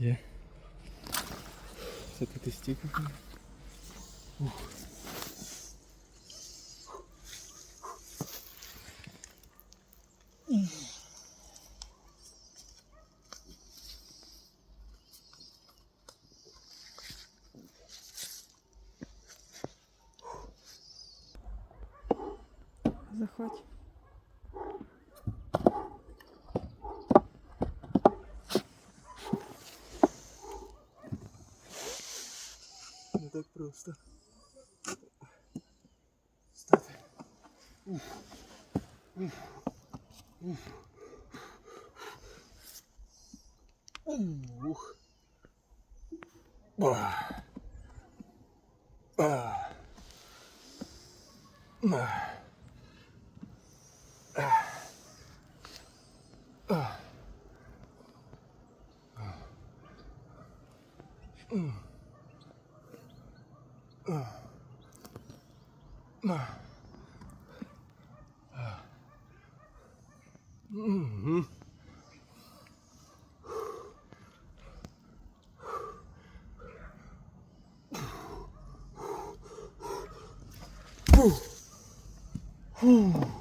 Є. Це тут і стільки. Ух. Захватить. Так просто. Стати. Уф. Уф. Уф. Ух. 음. 후. 후.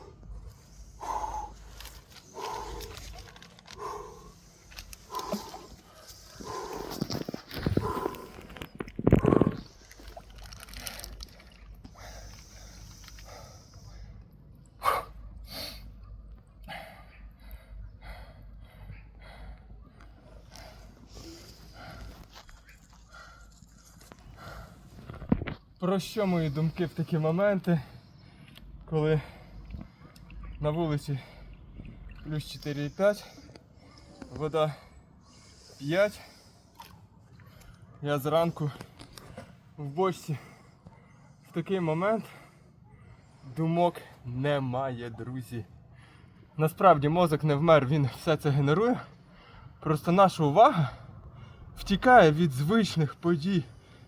Про що мої думки в такі моменти, коли на вулиці плюс 4,5, вода 5. Я зранку в бочці. В такий момент думок немає, друзі. Насправді мозок не вмер, він все це генерує. Просто наша увага втікає від звичних подій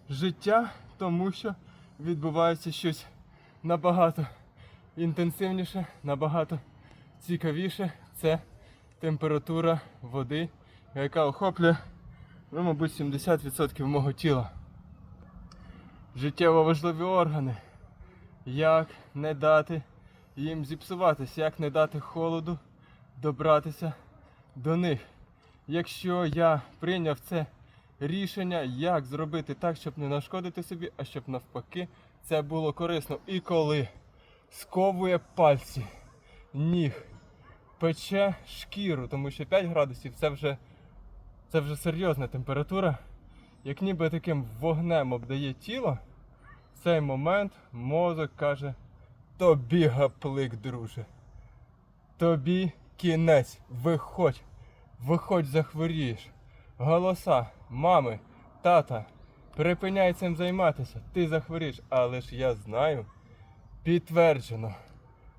життя, тому що відбувається щось набагато інтенсивніше, набагато цікавіше. Це температура води, яка охоплює, ну, мабуть, 70% мого тіла. Життєво важливі органи. Як не дати їм зіпсуватися, як не дати холоду добратися до них. Якщо я прийняв це рішення, як зробити так, щоб не нашкодити собі, а щоб навпаки це було корисно. І коли сковує пальці, ніг, пече шкіру, тому що 5 градусів це вже, це вже серйозна температура. Як ніби таким вогнем обдає тіло, в цей момент мозок каже: тобі гаплик, друже. Тобі кінець, виходь, виходь, захворієш. Голоса, мами, тата, припиняй цим займатися, ти захворієш, але ж я знаю, підтверджено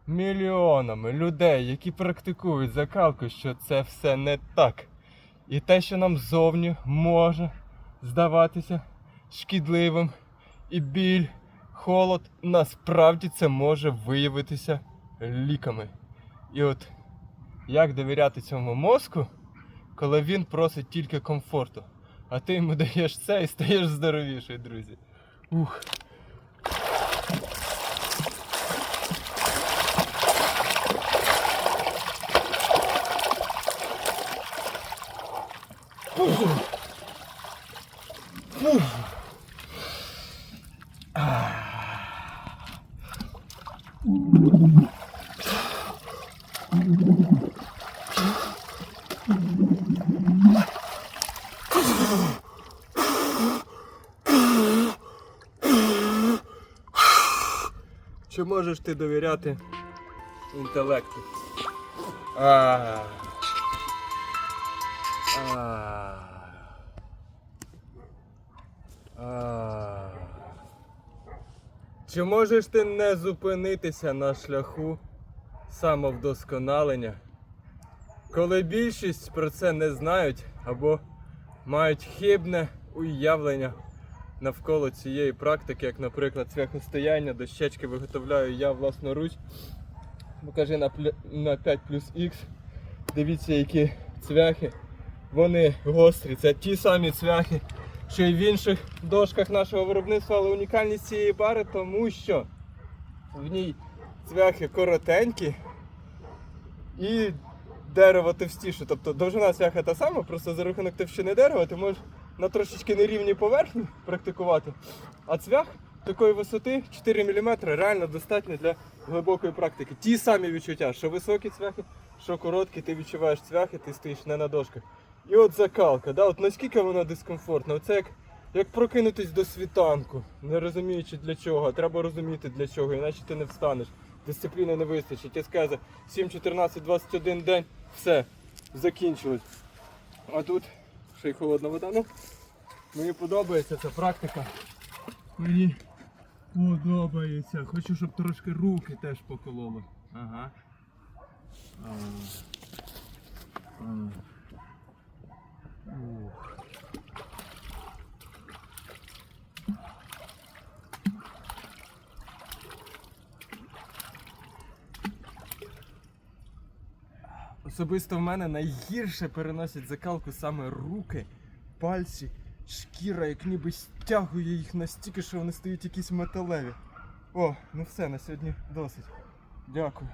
мільйонами людей, які практикують закалку, що це все не так. І те, що нам зовні може здаватися шкідливим, і біль, холод, насправді це може виявитися ліками. І от як довіряти цьому мозку, коли він просить тільки комфорту, а ти йому даєш це і стаєш здоровіший, друзі. Ух. Чи можеш ти довіряти інтелекту? Чи можеш ти не зупинитися на шляху самовдосконалення? Коли більшість про це не знають або мають хибне уявлення навколо цієї практики, як, наприклад, цвяхостояння, дощечки виготовляю я власноруч. Покажи на, на 5 плюс Х. Дивіться, які цвяхи. вони гострі. Це ті самі цвяхи, що й в інших дошках нашого виробництва, але унікальність цієї пари, тому що в ній цвяхи коротенькі і дерево товстіше. Тобто довжина цвяха та сама, просто за рахунок товщини дерева ти можеш на трошечки нерівній поверхні практикувати. А цвях такої висоти 4 мм реально достатньо для глибокої практики. Ті самі відчуття, що високі цвяхи, що короткі, ти відчуваєш цвяхи, ти стоїш не на дошках. І от закалка, да? от наскільки вона дискомфортна. Оце як, як прокинутись до світанку, не розуміючи для чого. Треба розуміти для чого, іначе ти не встанеш. Дисципліни не вистачить. Я скажу, 7, 14, 21 день, все, закінчилось. А тут ще й холодна вода. Ну, мені подобається ця практика. Мені подобається. Хочу, щоб трошки руки теж покололи. Ага. Особисто в мене найгірше переносять закалку саме руки, пальці, шкіра, як ніби стягує їх настільки, що вони стають якісь металеві. О, ну все, на сьогодні досить. Дякую.